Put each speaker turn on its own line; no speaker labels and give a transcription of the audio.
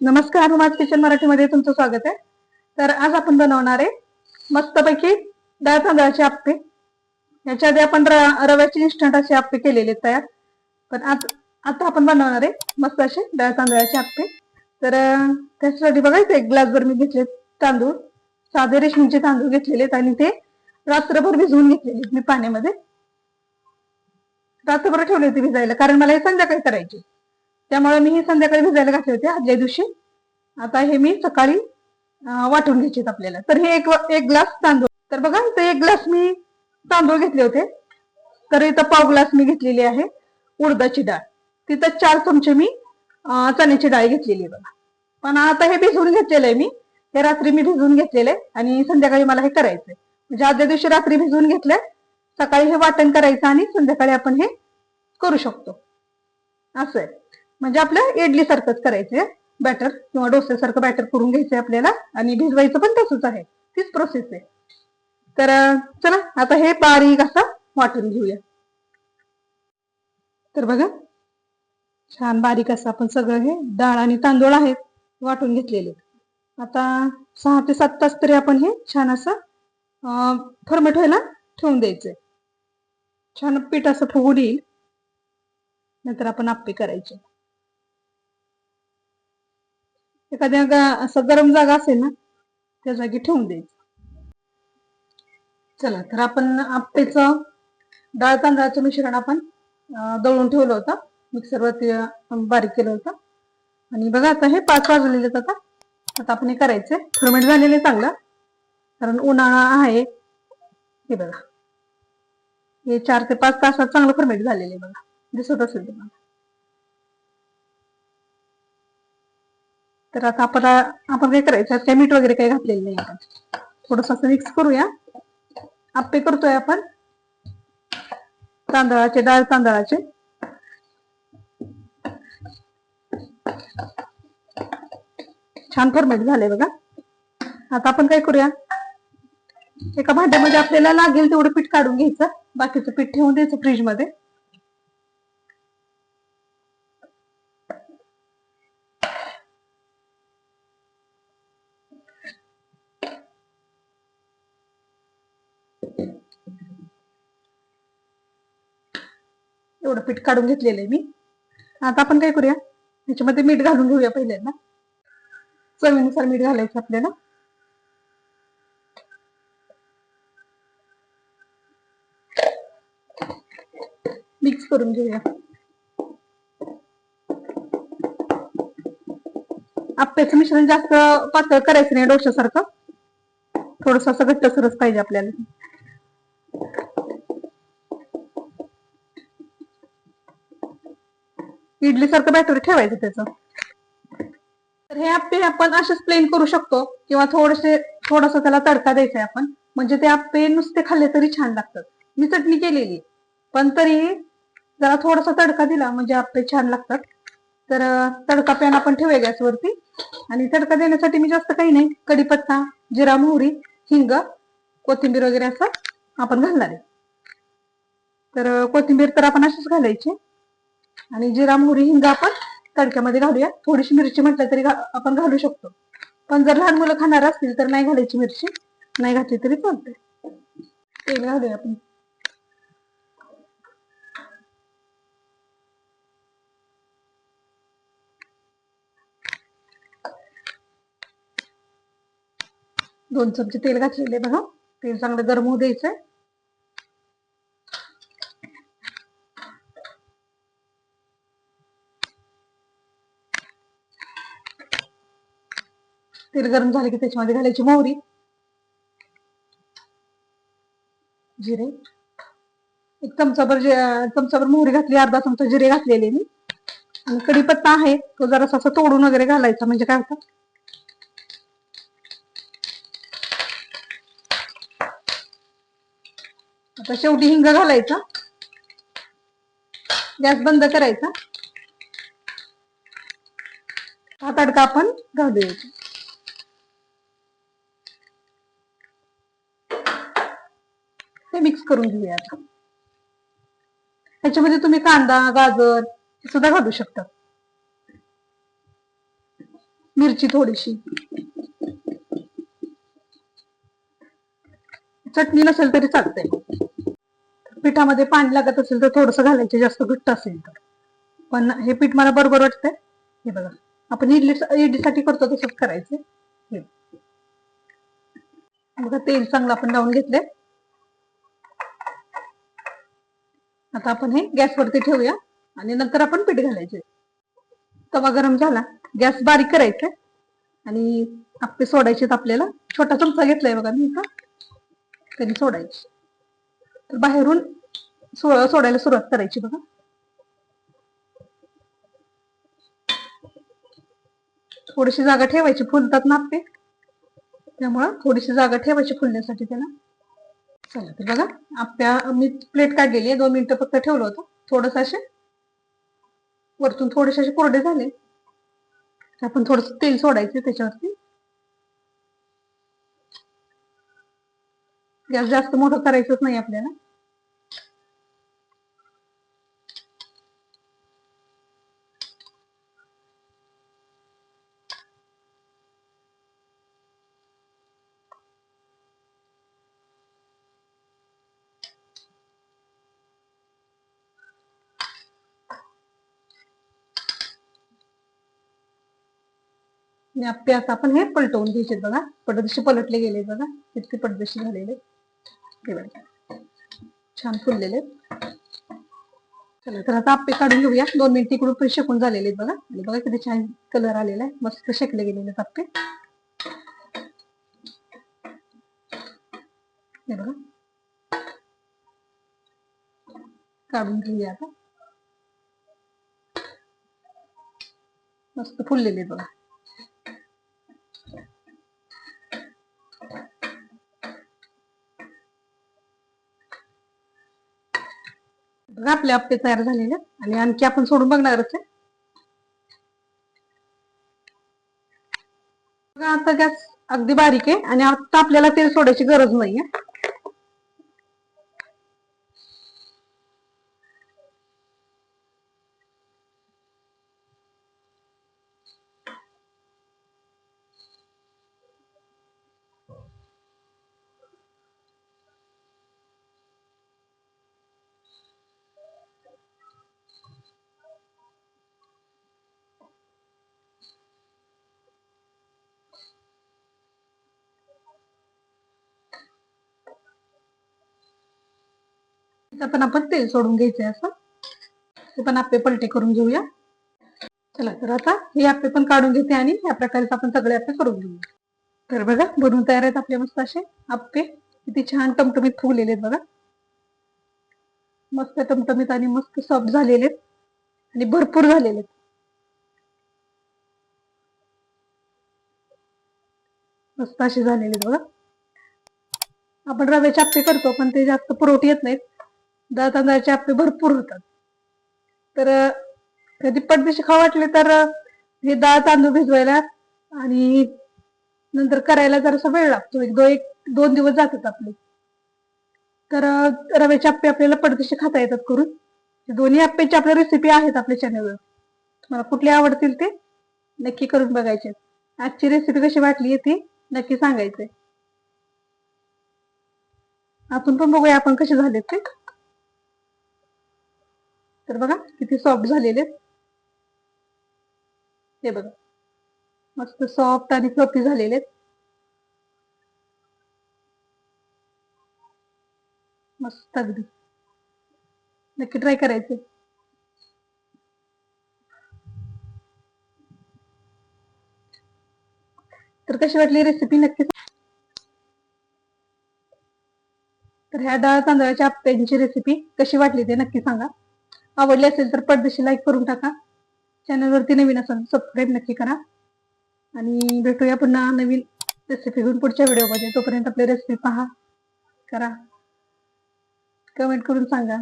नमस्कार हुमाज किचन मराठीमध्ये तुमचं स्वागत आहे. तर आज आपण बनवणार आहे मस्तपैकी डाळ तांदळाचे आप्पे. याच्या आधी आपण रव्याचे इन्स्टंट असे आप्पे केलेले तयार. पण आज आता आपण बनवणार आहे मस्त असे डाळ तांदळाचे आप्पे. तर त्याच्यासाठी बघायचं एक ग्लासभर मी घेतले तांदूळ. साधे रेशमीचे तांदूळ घेतलेले आहेत आणि ते रात्रभर भिजवून घेतलेले मी पाण्यामध्ये. रात्रभर ठेवले होते भिजायला कारण मला हे संध्याकाळी करायचे त्यामुळे मी हे संध्याकाळी भिजायला घातले होते आदल्या दिवशी. आता हे मी सकाळी वाटून घ्यायचे आपल्याला. तर हे एक एक ग्लास तांदूळ. तर बघा इथं एक ग्लास मी तांदूळ घेतले होते. तर इथं पाव ग्लास मी घेतलेली आहे उडदाची डाळ. तिथं चार चमचे मी चण्याची डाळ घेतलेली आहे बघा. पण आता हे भिजवून घेतलेलं आहे मी. हे रात्री मी भिजवून घेतलेलं आहे आणि संध्याकाळी मला हे करायचंय. म्हणजे आदल्या दिवशी रात्री भिजवून घेतलंय. सकाळी हे वाटण करायचं आणि संध्याकाळी आपण हे करू शकतो. असं आहे. म्हणजे आपलं इडली सारखंच करायचंय. बॅटर किंवा डोस्यासारखं बॅटर करून घ्यायचं आपल्याला. आणि भिजवायचं पण तसंच आहे. तीच प्रोसेस आहे. तर चला आता हे बारीक असं वाटून घेऊया. तर बघा छान बारीक असं आपण सगळं हे डाळ आणि तांदूळ आहेत वाटून घेतलेले. आता सहा ते सात तास तरी आपण हे छान असं फर्मेट व्हायला ठेवून द्यायचंय. छान पीठ असं फुगून येईल नंतर आपण आप्पे करायचे. एखाद्या गा- असं गरम जागा असेल ना त्या जागी ठेवून द्यायचं. चला तर आपण आपेच डाळ तांदळाचं मिश्रण आपण दळून ठेवलं होतं. मिक्सरवरती बारीक केलं होतं. आणि बघा आता हे पाच वाजलेले आता. आता आपण हे करायचंय. फर्मेंट झालेले चांगलं. कारण उन्हाळा आहे. हे बघा. हे चार ते पाच तासात चांगलं फर्मेंट झालेलं आहे बघा. दिसत असेल तुम्हाला. तर आता आपण आपण काय करायचं? काय मीठ वगैरे काही घातलेलं नाही आपण थोडस असं मिक्स करूया. आप्पे करतोय आपण. तांदळाचे डाळ तांदळाचे. छान फॉर्मेट झाले बघा. आता आपण काय करूया? एका भांड्यामध्ये आपल्याला लागेल तेवढं पीठ काढून घ्यायचं. बाकीचं पीठ ठेवून द्यायचं फ्रीज मध्ये पीठ काढून घेतलेलं आहे मी. आता आपण काय करूया? ह्याच्यामध्ये मीठ घालून घेऊया पहिल्यांदा. चवीनुसार मीठ घालायचं आपल्याला. मिक्स करून घेऊया. आप्याचं मिश्रण जास्त पातळ करायचं नाही डोशासारखं थोडस असं घट्ट सरस पाहिजे आपल्याला. इडली सारखं बॅटर ठेवायचं त्याचं. तर हे आप्पे आपण असेच प्लेन करू शकतो किंवा थोडेसे थोडासा त्याला तडका द्यायचा आहे आपण. म्हणजे ते आप्पे नुसते खाल्ले तरी छान लागतात. मी चटणी केलेली. पण तरी जरा थोडासा तडका दिला म्हणजे आप्पे छान लागतात. तर तडका पॅन आपण ठेवूया गॅसवरती. आणि तडका देण्यासाठी मी जास्त काही नाही. कढीपत्ता जिरा मोहरी हिंग कोथिंबीर वगैरे असं आपण घालणार आहे. तर कोथिंबीर तर आपण अशीच घालायची. आणि जिरा मोहरी हिंग आपण तडक्यामध्ये घालूया. थोडीशी मिरची म्हटलं तरी आपण घालू शकतो. पण जर लहान मुलं खाणार असतील तर नाही घालायची मिरची. नाही घातली तरी चालते तेल घालूया आपण. दोन चमचे तेल घातलेले बघा. तेल चांगलं गरम होऊ द्यायचंय. तेल गरम झालं की त्याच्यामध्ये घालायची मोहरी. जिरे. एक चमचाभर जे- चमचाभर मोहरी घातली अर्धा चमचा जिरे घातलेले मी. आणि कढीपत्ता आहे तो जरासा असा तोडून वगैरे घालायचा म्हणजे काय होतं? आता शेवटी हिंग घालायचा. गॅस बंद करायचा. हा तडका आपण घालूया ते मिक्स करून घेऊया ह्याच्यामध्ये तुम्ही कांदा गाजर हे सुद्धा घालू शकता. मिरची थोडीशी. चटणी नसेल तरी चालतंय. पिठामध्ये पाणी लागत असेल तर थोडस घालायचे जास्त घट्ट असेल तर. पण हे पीठ मला बरोबर वाटतंय. हे बघा. आपण इडली इडलीसाठी करतो तसंच करायचं. हे. बघा तेल चांगलं आपण लावून घेतलंय. आता आपण हे गॅसवरती ठेवूया आणि नंतर आपण पीठ घालायचे. तवा गरम झाला गॅस बारीक करायचा आणि आपले सोडायचे आपल्याला. छोटा चमचा घेतलाय बघा मी इथं. त्यांनी सोडायचे. तर बाहेरून सो सोडायला सुरुवात करायची बघा. थोडीशी जागा ठेवायची फुलतात ना आपले. त्यामुळं थोडीशी जागा ठेवायची फुलण्यासाठी त्याला. चला तर बघा आपल्या मी प्लेट काढलेली आहे दोन मिनिटं फक्त ठेवलं होतं. थोडस असे वरतून थोडेसे असे कोरडे झाले. आपण थोडस तेल सोडायचे त्याच्यावरती. गॅस जास्त मोठं करायचंच नाही आपल्याला. आणि आपले आता आपण हे पलटवून घ्यायचे बघा. पडदेशी पलटले गेले बघा. इतके पडदेशी झालेले हे बघा. छान फुललेले चला तर आता आपे काढून घेऊया. दोन मिनिट इकडून पण शेकून झालेले आहेत बघा. आणि बघा किती छान कलर आलेला आहे. मस्त शेकले गेलेले आहेत आपे. हे बघा. काढून घेऊया आता. मस्त फुललेले बघा. बघा आपले आप्पे तयार झालेले आहेत. आणि आणखी आपण सोडून बघणारच आहे बघा आता गॅस अगदी बारीक आहे आणि आता आपल्याला तेल सोडायची गरज नाहीये इथं पण आपण तेल सोडून घ्यायचे असं. ते पण आपे पलटे करून घेऊया. चला तर आता हे आपे पण काढून घेते आणि या प्रकारे आपण सगळे आपे करून घेऊया तर बघा बनवून तयार आहेत आपले मस्त असे. आप्पे किती छान टमटमीत फुगलेले आहेत बघा. मस्त टमटमीत आणि मस्त सॉफ्ट झालेले आहेत. आणि भरपूर झालेले आहेत. मस्त असे झालेले आहेत बघा. आपण रव्याचे आप्पे करतो पण ते जास्त पुरवठी येत नाहीत. डाळ तांदळाचे आप्पे भरपूर होतात. तर कधी पडदेशी खाऊ वाटले तर हे डाळ तांदूळ भिजवायला आणि नंतर करायला जरासा वेळ लागतो. एक दो एक दोन दिवस जातात आपले. तर रव्याचे आप्पे आपल्याला पडदेशी खाता येतात करून. दोन्ही आप्पेची आपल्या रेसिपी आहेत आपल्या चॅनलवर तुम्हाला कुठले आवडतील ते नक्की करून बघायचे आजची रेसिपी कशी वाटली ती नक्की सांगायचंय. आपण पण बघूया आपण कसे झालेत ते. तर बघा किती सॉफ्ट झालेले आहेत. हे बघा. मस्त सॉफ्ट आणि फ्लफी झालेले आहेत. मस्त अगदी. नक्की ट्राय करायचे. तर कशी वाटली रेसिपी नक्की तर ह्या डाळ तांदळाच्या आप्प्यांची रेसिपी कशी वाटली ते नक्की सांगा. आवडली असेल तर पडदेशी लाईक करून टाका. चॅनलवरती नवीन असाल सबस्क्राईब नक्की करा. आणि भेटूया पुन्हा नवीन रेसिपी घेऊन पुढच्या व्हिडिओमध्ये तोपर्यंत आपली रेसिपी पहा करा. कमेंट करून सांगा.